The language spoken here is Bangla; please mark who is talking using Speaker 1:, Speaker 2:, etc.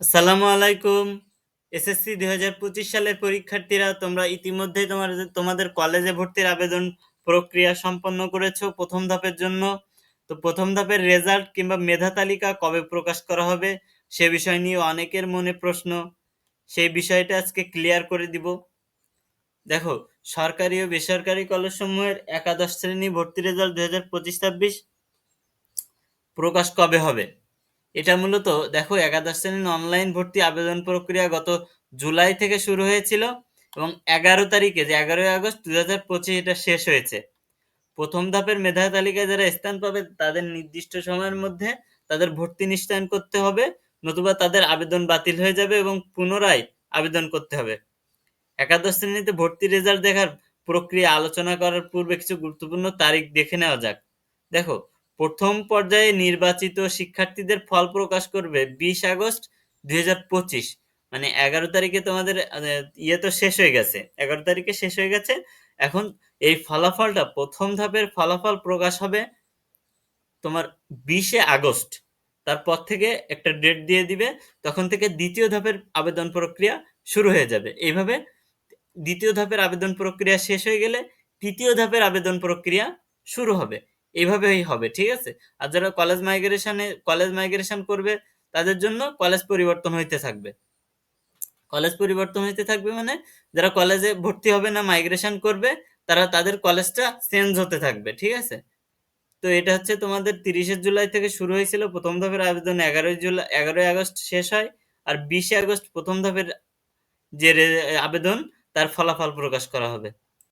Speaker 1: আসসালামু আলাইকুম। এসএসসি দুই হাজার পঁচিশ সালের পরীক্ষার্থীরা, তোমরা ইতিমধ্যেই তোমার তোমাদের কলেজে ভর্তির আবেদন প্রক্রিয়া সম্পন্ন করেছ প্রথম ধাপের জন্য। তো প্রথম ধাপের রেজাল্ট কিংবা মেধা তালিকা কবে প্রকাশ করা হবে, সে বিষয় নিয়ে অনেকের মনে প্রশ্ন। সেই বিষয়টা আজকে ক্লিয়ার করে দিব। দেখো, সরকারি ও বেসরকারি কলেজসমূহের একাদশ শ্রেণি ভর্তি রেজাল্ট দুই হাজার পঁচিশ ছাব্বিশ প্রকাশ কবে হবে? এটা মূলত, দেখো, একাদশ শ্রেণির অনলাইন ভর্তি আবেদন প্রক্রিয়া গত জুলাই থেকে শুরু হয়েছিল এবং এগারো তারিখে, যে এগারোই আগস্ট দুই হাজার পঁচিশ এটা শেষ হয়েছে। প্রথম ধাপের মেধা তালিকায় যারা স্থান পাবে, তাদের নির্দিষ্ট সময়ের মধ্যে তাদের ভর্তি নিশ্চয়ন করতে হবে, নতুবা তাদের আবেদন বাতিল হয়ে যাবে এবং পুনরায় আবেদন করতে হবে। একাদশ শ্রেণীতে ভর্তি রেজাল্ট দেখার প্রক্রিয়া আলোচনা করার পূর্বে কিছু গুরুত্বপূর্ণ তারিখ দেখে নেওয়া যাক। দেখো প্রথম পর্যায়ে নির্বাচিত শিক্ষার্থীদের ফল প্রকাশ করবে বিশ আগস্ট দুই হাজার পঁচিশ। মানে এগারো তারিখে তোমাদের ইয়ে তো শেষ হয়ে গেছে। এগারো তারিখে শেষ হয়ে গেছে। এখন এই ফলাফলটা প্রথম ধাপের ফলাফল প্রকাশ হবে তোমার বিশে আগস্ট। তারপর থেকে একটা ডেট দিয়ে দিবে। তখন থেকে দ্বিতীয় ধাপের আবেদন প্রক্রিয়া শুরু হয়ে যাবে। এইভাবে দ্বিতীয় ধাপের আবেদন প্রক্রিয়া শেষ হয়ে গেলে তৃতীয় ধাপের আবেদন প্রক্রিয়া শুরু হবে। এইভাবেই হবে, ঠিক আছে? আর যারা কলেজ মাইগ্রেশনে কলেজ মাইগ্রেশন করবে, তাদের জন্য কলেজ পরিবর্তন হইতে থাকবে। কলেজ পরিবর্তন হইতে থাকবে মানে যারা কলেজে ভর্তি হবে না মাইগ্রেশন করবে, তারা তাদের কলেজটা চেঞ্জ হতে থাকবে, ঠিক আছে? তো এটা হচ্ছে তোমাদের তিরিশে জুলাই থেকে শুরু হয়েছিল, প্রথম ধাপের আবেদন এগারোই জুলাই, এগারোই আগস্ট শেষ হয়, আর বিশে আগস্ট প্রথম ধাপের যে আবেদন, তার ফলাফল প্রকাশ করা হবে।